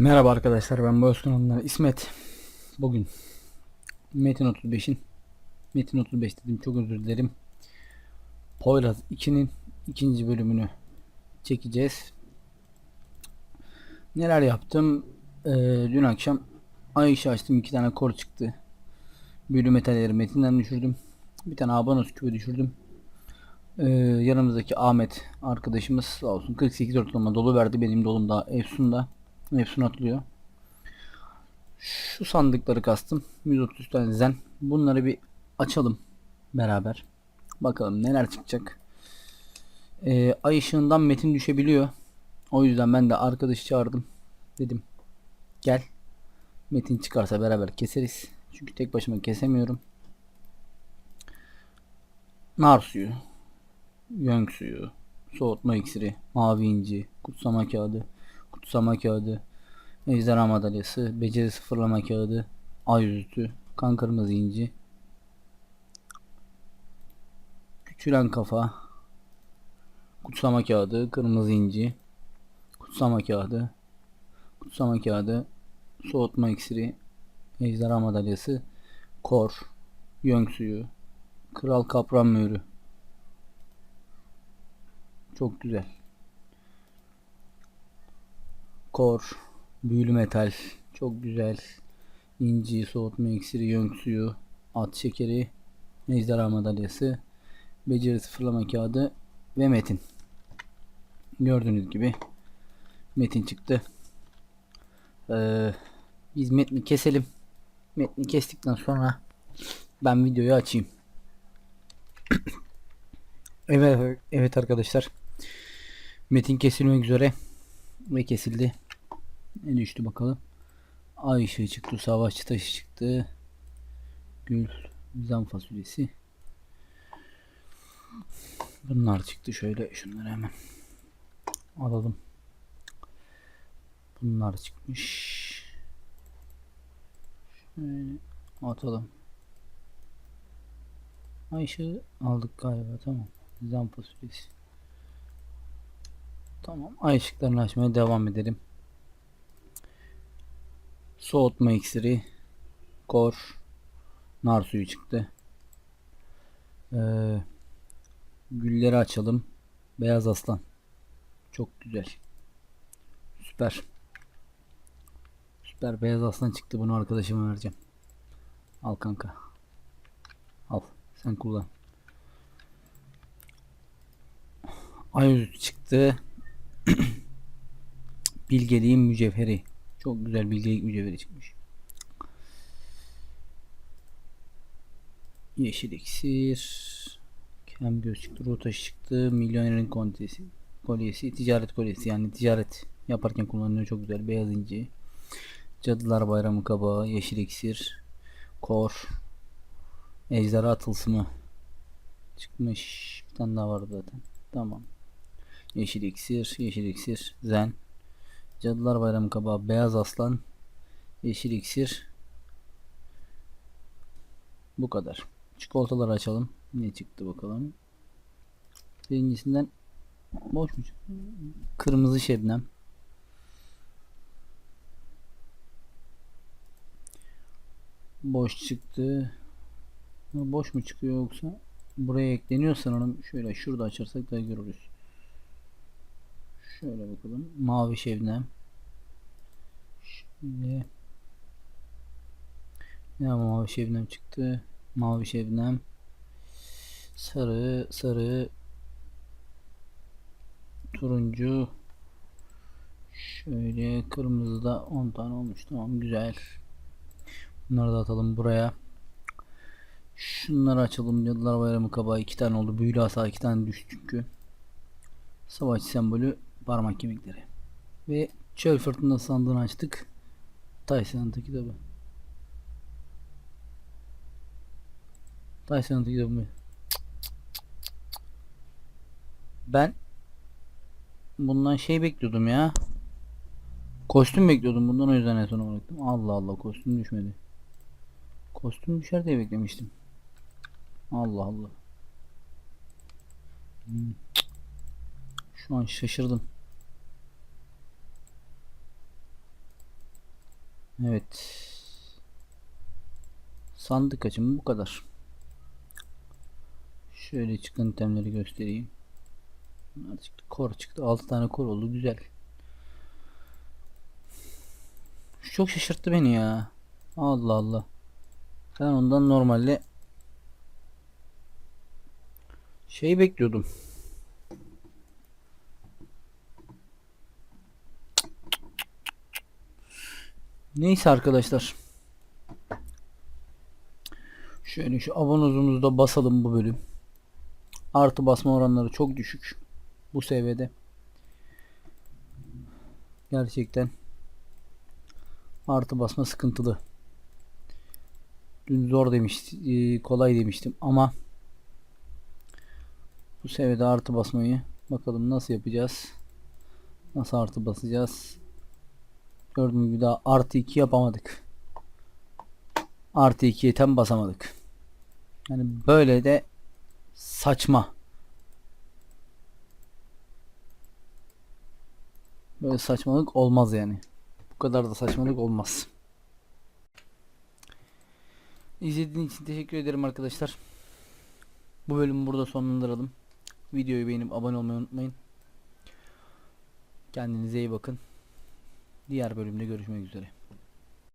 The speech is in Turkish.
Merhaba arkadaşlar ben Boğazkan Onlar İsmet. Bugün Metin 35'in Metin 35 dedim çok özür dilerim. Poyraz 2'nin ikinci bölümünü çekeceğiz. Neler yaptım? Ee, Dün akşam Ay ışığı açtım iki tane kor çıktı. Büyülü metalleri metinden düşürdüm. Bir tane abanos küpü düşürdüm. Ee, yanımızdaki Ahmet arkadaşımız sağ olsun 48 ortalama dolu verdi benim dolum da Efsun'da Efsun atılıyor. Şu sandıkları kastım. 130 tane zen. Bunları bir açalım beraber. Bakalım neler çıkacak. Ee, ay ışığından metin düşebiliyor. O yüzden ben de arkadaşı çağırdım. Dedim gel. Metin çıkarsa beraber keseriz. Çünkü tek başıma kesemiyorum. Nar suyu. Yönk suyu. Soğutma iksiri. Mavi inci. Kutsama kağıdı. Kutsama kağıdı. Ejderha madalyası. Beceri sıfırlama kağıdı. Ay yüzütü. Kan kırmızı inci. Küçülen kafa. Kutsama kağıdı. Kırmızı inci. Kutsama kağıdı. Kutsama kağıdı. Soğutma iksiri. Ejderha madalyası. Kor. Yönk suyu. Kral kapran mührü. Çok güzel. Kor, büyülü metal, çok güzel. İnci, soğutma iksiri, yönk suyu, at şekeri, ejderha madalyası, beceri sıfırlama kağıdı ve metin. Gördüğünüz gibi metin çıktı. Ee, biz metni keselim. Metni kestikten sonra ben videoyu açayım. evet, evet arkadaşlar. Metin kesilmek üzere ve kesildi. Ne düştü bakalım. Ay ışığı çıktı, savaşçı taşı çıktı. Gül, zam fasulyesi. Bunlar çıktı şöyle şunları hemen alalım. Bunlar çıkmış. Şöyle atalım. Ay ışığı aldık galiba tamam. Zam fasulyesi. Tamam. Ay ışıklarını açmaya devam edelim. Soğutma iksiri. Kor. Nar suyu çıktı. Ee, gülleri açalım. Beyaz aslan. Çok güzel. Süper. Süper beyaz aslan çıktı. Bunu arkadaşıma vereceğim. Al kanka. Al. Sen kullan. Ay çıktı. Bilgeliğin mücevheri. Çok güzel bilgelik mücevheri çıkmış. Yeşil iksir. Kem göz çıktı. Rotaş çıktı. Milyonerin kontesi. Kolyesi. Ticaret kolyesi. Yani ticaret yaparken kullanılıyor. Çok güzel. Beyaz inci. Cadılar Bayramı kabağı. Yeşil iksir. Kor. Ejderha tılsımı. Çıkmış. Bir tane daha vardı zaten. Tamam. Yeşil iksir, yeşil iksir, zen. Cadılar Bayramı kabağı, beyaz aslan, yeşil iksir. Bu kadar. Çikolataları açalım. Ne çıktı bakalım. Birincisinden boş mu? Kırmızı şebnem. Boş çıktı. Boş mu çıkıyor yoksa? Buraya ekleniyor sanırım. Şöyle şurada açarsak daha görürüz. Şöyle bakalım. Mavi şebnem. Şimdi ne mavi şebnem çıktı. Mavi şebnem. Sarı, sarı. Turuncu. Şöyle kırmızı da 10 tane olmuş. Tamam güzel. Bunları da atalım buraya. Şunları açalım. Cadılar Bayramı kabağı 2 tane oldu. Büyülü asa 2 tane düştü çünkü. Savaş sembolü parmak kemikleri. Ve çöl fırtına sandığını açtık. Tyson'ın kitabı. Tyson'ın kitabı. Ben bundan şey bekliyordum ya. Kostüm bekliyordum. Bundan o yüzden en sona bıraktım. Allah Allah kostüm düşmedi. Kostüm düşer diye beklemiştim. Allah Allah. Hmm. Şu an şaşırdım. Evet. Sandık açımı bu kadar. Şöyle çıkan itemleri göstereyim. Çıktı. Kor çıktı. 6 tane kor oldu. Güzel. Çok şaşırttı beni ya. Allah Allah. Ben ondan normalde şey bekliyordum. Neyse arkadaşlar. Şöyle şu abonozumuzu da basalım bu bölüm. Artı basma oranları çok düşük. Bu seviyede. Gerçekten artı basma sıkıntılı. Dün zor demiş, e, kolay demiştim ama bu seviyede artı basmayı bakalım nasıl yapacağız? Nasıl artı basacağız? Gördüğünüz gibi daha artı 2 yapamadık. Artı 2'ye tam basamadık. Yani böyle de saçma. Böyle saçmalık olmaz yani. Bu kadar da saçmalık olmaz. İzlediğiniz için teşekkür ederim arkadaşlar. Bu bölümü burada sonlandıralım. Videoyu beğenip abone olmayı unutmayın. Kendinize iyi bakın. Diğer bölümde görüşmek üzere.